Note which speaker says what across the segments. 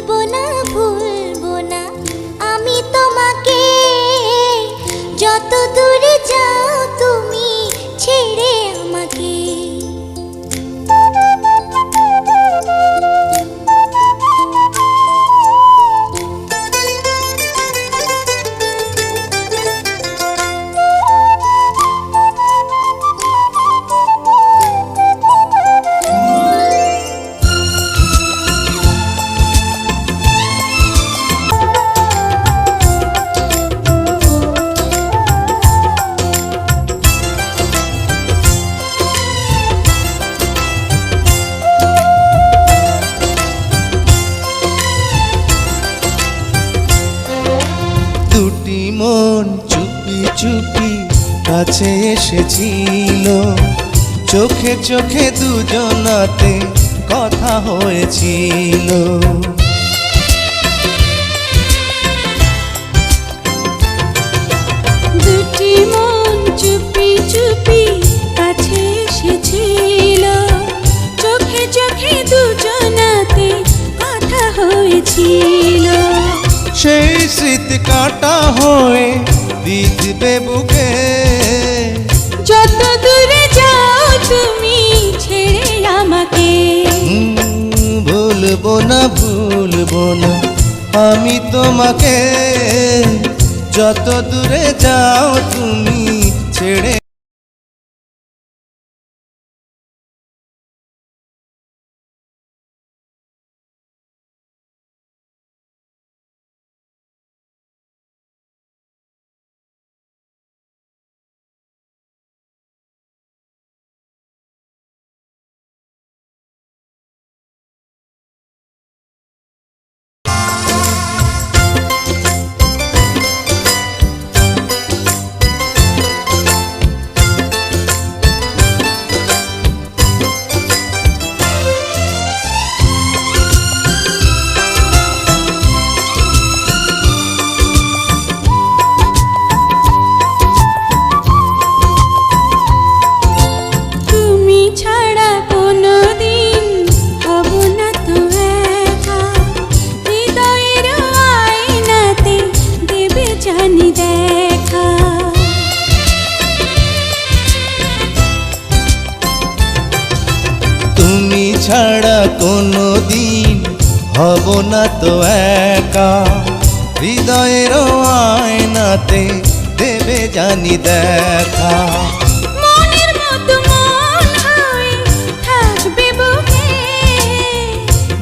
Speaker 1: বলব না চুপি কাছে এসেছিল। চোখে চোখে দুজনাতে কথা হয়েছিল।
Speaker 2: দুটি মন চুপি চুপি কাছে এসেছিল। চোখে চোখে দুজনাতে কথা হয়েছিল।
Speaker 1: সেই স্মৃতি কাটা হয়ে বিধবে বুকে।
Speaker 2: যত দূরে যাও তুমি ছেড়ে আমাকে।
Speaker 1: ভুলবো না ভুলবো না আমি তোমাকে। যত দূরে যাও তুমি ছেড়ে
Speaker 2: জানি দেখা।
Speaker 1: তুমি ছাড়া কোনো দিন হব না তো একা। হৃদয়ের আয়নাতে দেবে জানি দেখা।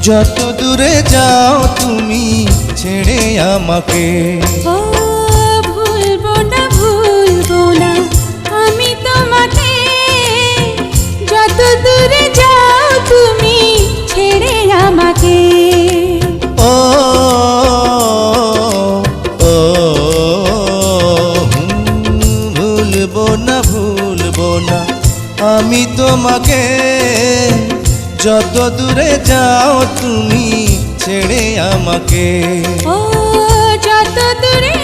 Speaker 1: যত দূরে যাও তুমি ছেড়ে আমাকে।
Speaker 2: ও ভুলবো না ভুলবো না। আমি তোমাকে যত দূরে যাও, তুমি ছেড়ে আমাকে।
Speaker 1: ও, যত দূরে